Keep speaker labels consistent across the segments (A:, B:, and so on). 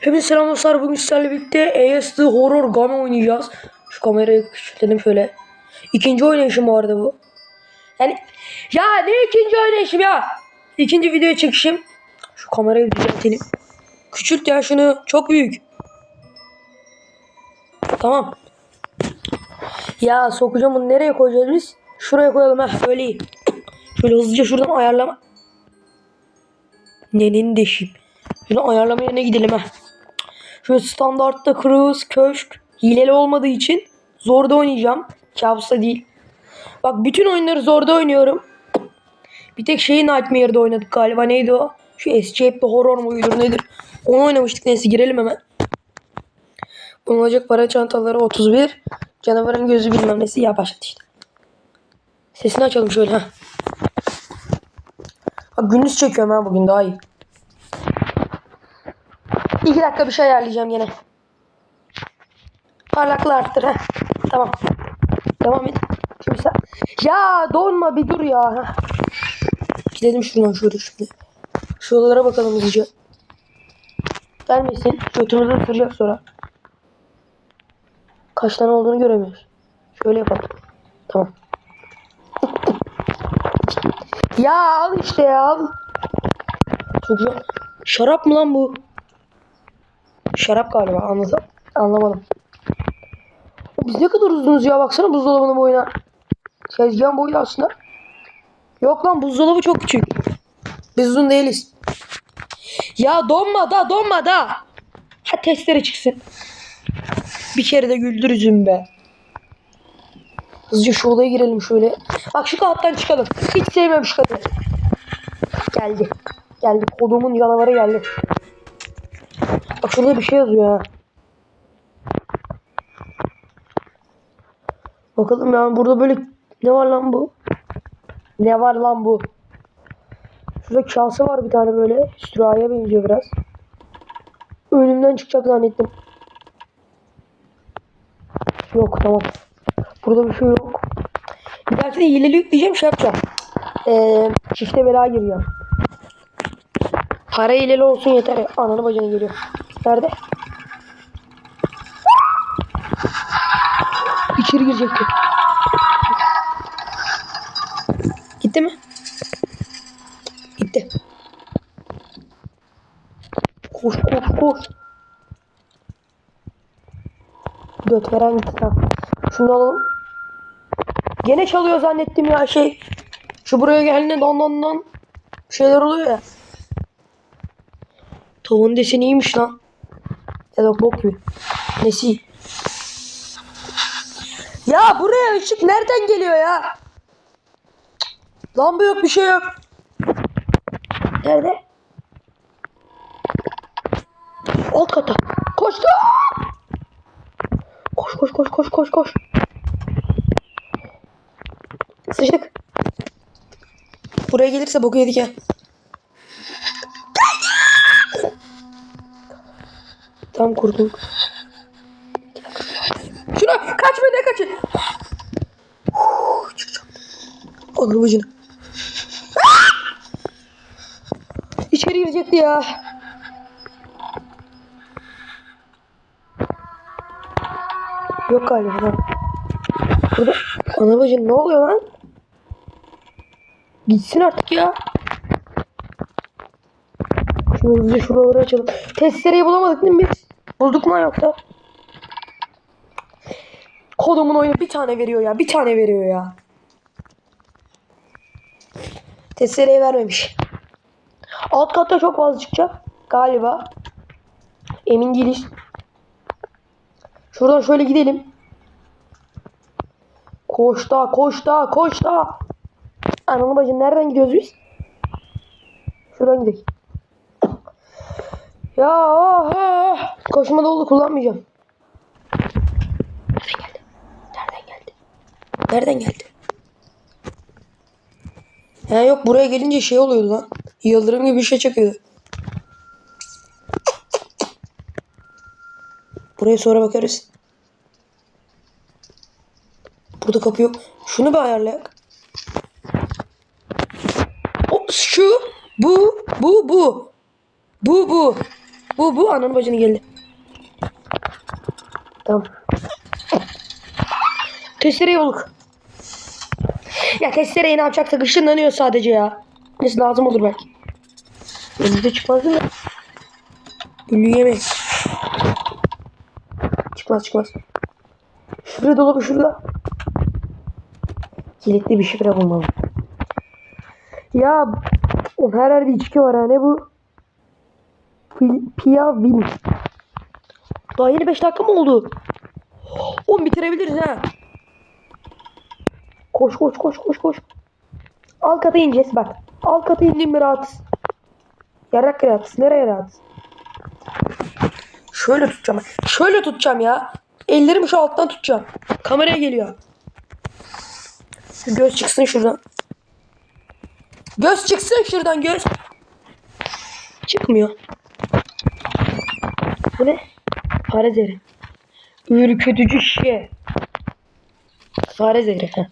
A: Hepinize selam dostlar. Bugün sizlerle birlikte ASD Horror Game oynayacağız. Şu kamerayı küçültelim şöyle. İkinci oynayışım bu arada bu. Yani ya ne ikinci oynayışım ya? İkinci video çekişim. Şu kamerayı düzeltelim. Küçült ya şunu. Çok büyük. Tamam. Ya sokacağım bunu nereye koyacağız biz? Şuraya koyalım ha öyle iyi. Şöyle hızlıca şuradan ayarlama. Nenin deşim. Şunu ayarlama yerine gidelim ha. Şöyle standartta cruise, köşk hileli olmadığı için zorda oynayacağım. Kabusta değil. Bak bütün oyunları zorda oynuyorum. Bir tek şeyi Nightmare'da oynadık galiba. Neydi o? Şu Escape'de horror muydur nedir? Onu oynamıştık. Neyse girelim hemen. Bulunacak para çantaları 31. Canavarın gözü bilmem nesi. Ya başlat işte. Sesini açalım şöyle ha. Gündüz çekiyorum ha bugün daha iyi. İki dakika bir şey ayarlayacağım yine. Parlaklığı arttır ha. Tamam. Devam et. Sen... Ya donma bir dur ya. Gidelim şuradan şöyle şimdi. Şuralara bakalım hızlıca. Gelmesin. Götümüzü ısıracak sonra. Kaç tane olduğunu göremiyoruz. Şöyle yapalım. Tamam. ya al işte ya al. Çok güzel. Şarap mı lan bu? Şarap galiba anladım. Anlamadım. Biz ne kadar uzunuz ya baksana buzdolabının boyuna. Tezgahın boyu da aslında. Yok lan buzdolabı çok küçük. Biz uzun değiliz. Ya donma da donma da. Ha testere çıksın. Bir kere de güldürücüm be. Hızlıca şu odaya girelim şöyle. Bak şu kattan çıkalım. Hiç sevmem şu katı. Geldi. Geldi. Kodumun canavarı geldi. Şurada bir şey yazıyor. Bakalım ya burada böyle ne var lan bu? Ne var lan bu? Şurada kase var bir tane böyle. Sürahiye benziyor biraz. Önümden çıkacak zannettim. Yok tamam. Burada bir şey yok. Bir dahaki de hileli yükleyeceğim şey yapacağım. Ee, çifte bela giriyor. Para hileli olsun yeter. Ananı bacını geliyor. Nerede? İçeri girecekti. Gitti mi? Gitti. Koş koş koş. Göt veren gitti tamam. Şunu alalım. Gene çalıyor zannettim ya şey. Şu buraya geldiğinde don don don şeyler oluyor ya. Tavuğun deseni iyiymiş lan. Ya da gibi. Nesi? Ya buraya ışık nereden geliyor ya? Lamba yok bir şey yok. Nerede? Alt kata. Koştu. Koş koş koş koş koş koş. Sıçtık. Buraya gelirse boku yedik ya. Tam kurtulduk. Şuna kaçma ne kaçın. Çıkacağım. Olur bacını. İçeri girecekti ya. Yok galiba. lan. Burada ana bacın ne oluyor lan? Gitsin artık ya. Şunu hızlıca şuraları açalım. Testereyi bulamadık değil mi biz? Bulduk mu yoksa? Kodumun oyunu bir tane veriyor ya. Bir tane veriyor ya. Testereyi vermemiş. Alt katta çok fazla çıkacak. Galiba. Emin değiliz. Şuradan şöyle gidelim. Koş da koş da koş da. Ananı bacım nereden gidiyoruz biz? Şuradan gidelim. Ya ah, ah. Koşma dolu kullanmayacağım. Nereden geldi? Nereden geldi? Nereden geldi? Ha yok buraya gelince şey oluyordu lan. Yıldırım gibi bir şey çakıyordu. Buraya sonra bakarız. Burada kapı yok. Şunu bir ayarlayak. O, şu, bu, bu, bu. Bu, bu. Bu bu ananın bacını geldi. Tamam. Testereyi bulduk. Ya testereyi ne yapacaksak ışınlanıyor sadece ya. Neyse lazım olur belki. Önümüzde çıkmaz değil mi? Ünlü yemeği. Çıkmaz çıkmaz. Şurada dolabı şurada. Kilitli bir şifre bulmalı. Ya her yerde içki var ha ne bu? Pi- Pia Vin. Daha yeni 5 dakika mı oldu? Oğlum bitirebiliriz ha. Koş koş koş koş koş. Alt kata ineceğiz bak. Alt kata indiğim mi rahatız. Yarak rahatız. Nereye rahatız? Şöyle tutacağım. Şöyle tutacağım ya. Ellerimi şu alttan tutacağım. Kameraya geliyor. Göz çıksın şuradan. Göz çıksın şuradan göz. Çıkmıyor. Bu ne? Fare zehri. Ürkütücü şey. Fare zehri. Heh.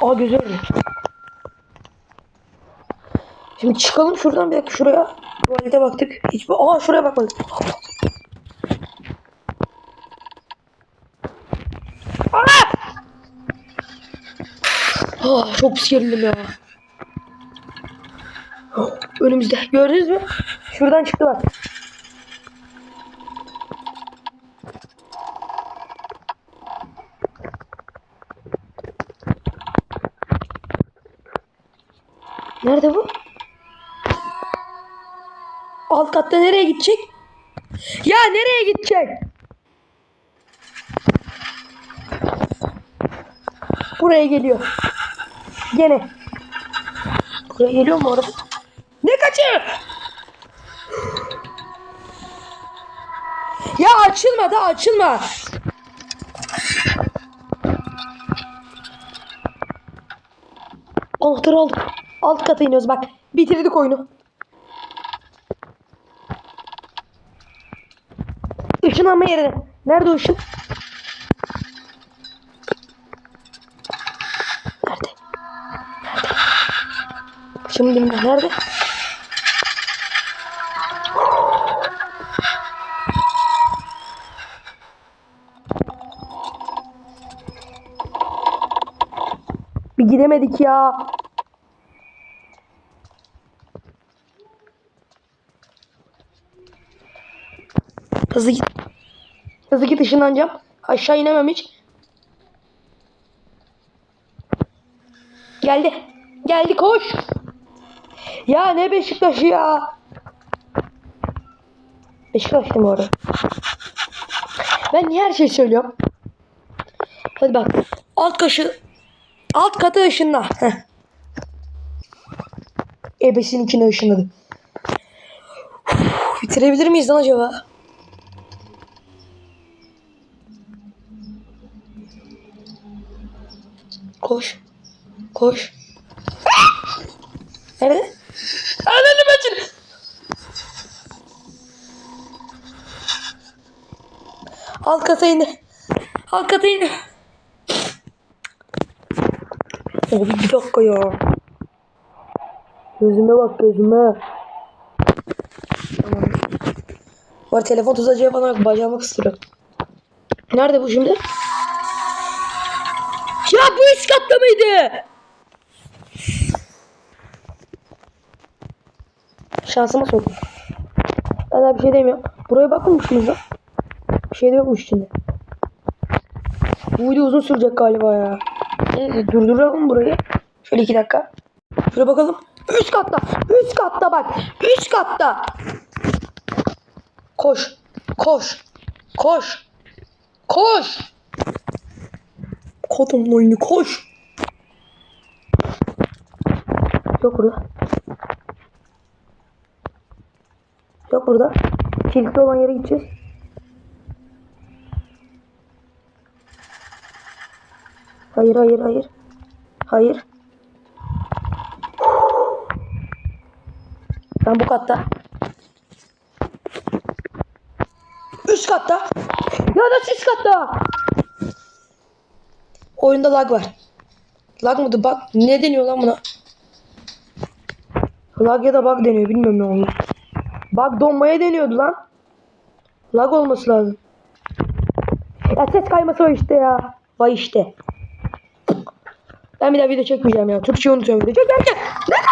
A: Aa gözü ördü. Şimdi çıkalım şuradan bir dakika şuraya. Tuvalete baktık. Hiç Aa şuraya bakmadık. Aa! Ah, çok pis gerildim ya. Önümüzde. Gördünüz mü? Şuradan çıktı bak. Nerede bu? Alt katta nereye gidecek? Ya nereye gidecek? Buraya geliyor. Gene. Buraya geliyor mu araba? Ne kaçı? Ya açılma da açılma. Anahtarı aldık. Alt kata iniyoruz bak. Bitirdik oyunu. Işınlanma yerine. Nerede o ışın? Nerede? Nerede? Şimdi nerede? Bir gidemedik ya. Hızlı git. Hızlı git ışınlanacağım. Aşağı inemem hiç. Geldi. Geldi koş. Ya ne Beşiktaş'ı ya. Beşiktaş değil mi orada? Ben niye her şeyi söylüyorum? Hadi bak. Alt kaşı. Alt katı ışınla. Heh. Ebesin içine ışınladı. Bitirebilir miyiz lan acaba? Koş. Koş. Nerede? Ananı bacını. Alt kata indi. Alt kata indi. Abi bir dakika ya. Gözüme bak gözüme. Tamam. Var telefon tuzacıya bana bacağımı kıstırıyor. Nerede bu şimdi? Katta mıydı? Şansıma soktum. Ben daha bir şey demiyorum. Buraya bakmamışsınız lan. Bir şey de yokmuş içinde. Bu video uzun sürecek galiba ya. Neyse durduralım burayı. Şöyle iki dakika. Şöyle bakalım. Üst katta. Üst katta bak. Üst katta. Koş. Koş. Koş. Koş. Kodumun oyunu koş. Yok burada. Yok burada. Kilitli olan yere gideceğiz. Hayır hayır hayır. Hayır. Ben bu katta. Üst katta. Ya nasıl üst katta? Oyunda lag var. Lag mıdır bug? Ne deniyor lan buna? Lag ya da bug deniyor. Bilmiyorum ne oluyor. Bak donmaya deniyordu lan. Lag olması lazım. Ya ses kayması var işte ya. Vay işte. Ben bir daha video çekmeyeceğim ya. Türkçe unutuyorum video. Çek. Nerede?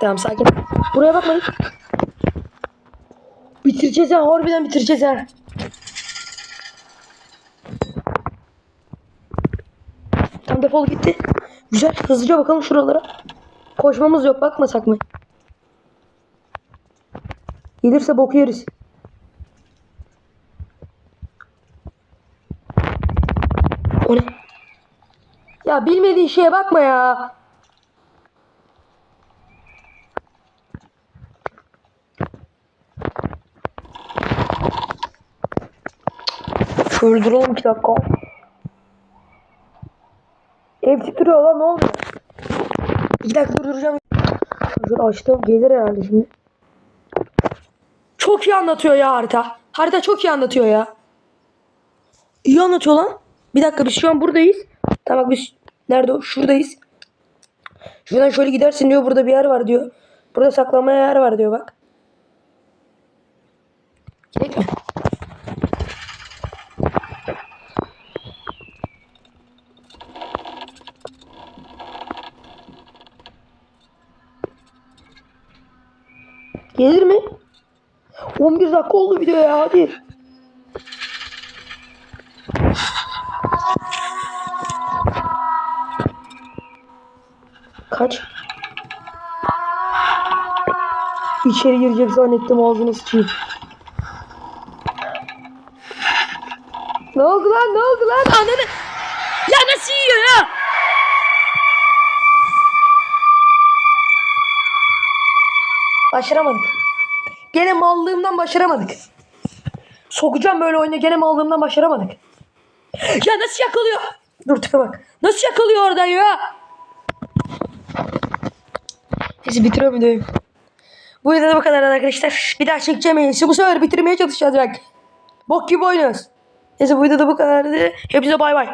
A: tamam sakin. Buraya bakmayın. Bitireceğiz ha. Harbiden bitireceğiz ha. Tam defol gitti. Güzel. Hızlıca bakalım şuralara. Koşmamız yok. Bakmasak mı? Gelirse boku yeriz. O ne? Ya bilmediğin şeye bakma ya. Şöyle duralım iki dakika. Ev titriyor lan ne oluyor? İki dakika durduracağım. Şöyle açtım gelir herhalde şimdi. Çok iyi anlatıyor ya harita. Harita çok iyi anlatıyor ya. İyi anlatıyor lan. Bir dakika biz şu an buradayız. Tamam biz nerede o? Şuradayız. Şuradan şöyle gidersin diyor. Burada bir yer var diyor. Burada saklanmaya yer var diyor bak. Gerek mi? Gelir mi? 11 dakika oldu video ya hadi. Kaç? İçeri girecek zannettim ağzını sıçayım. Ne oldu lan ne oldu lan ananı? Başaramadık. Gene mallığımdan başaramadık. Sokacağım böyle oyuna gene mallığımdan başaramadık. Ya nasıl yakalıyor? Dur tipe bak. Nasıl yakalıyor orada ya? Neyse bitiriyorum videoyu. Bu videoda bu kadar arkadaşlar. Bir daha çekeceğim. Bu sefer bitirmeye çalışacağız bak. Bok gibi oynuyoruz. Neyse bu videoda bu kadardı. Hepinize bay bay.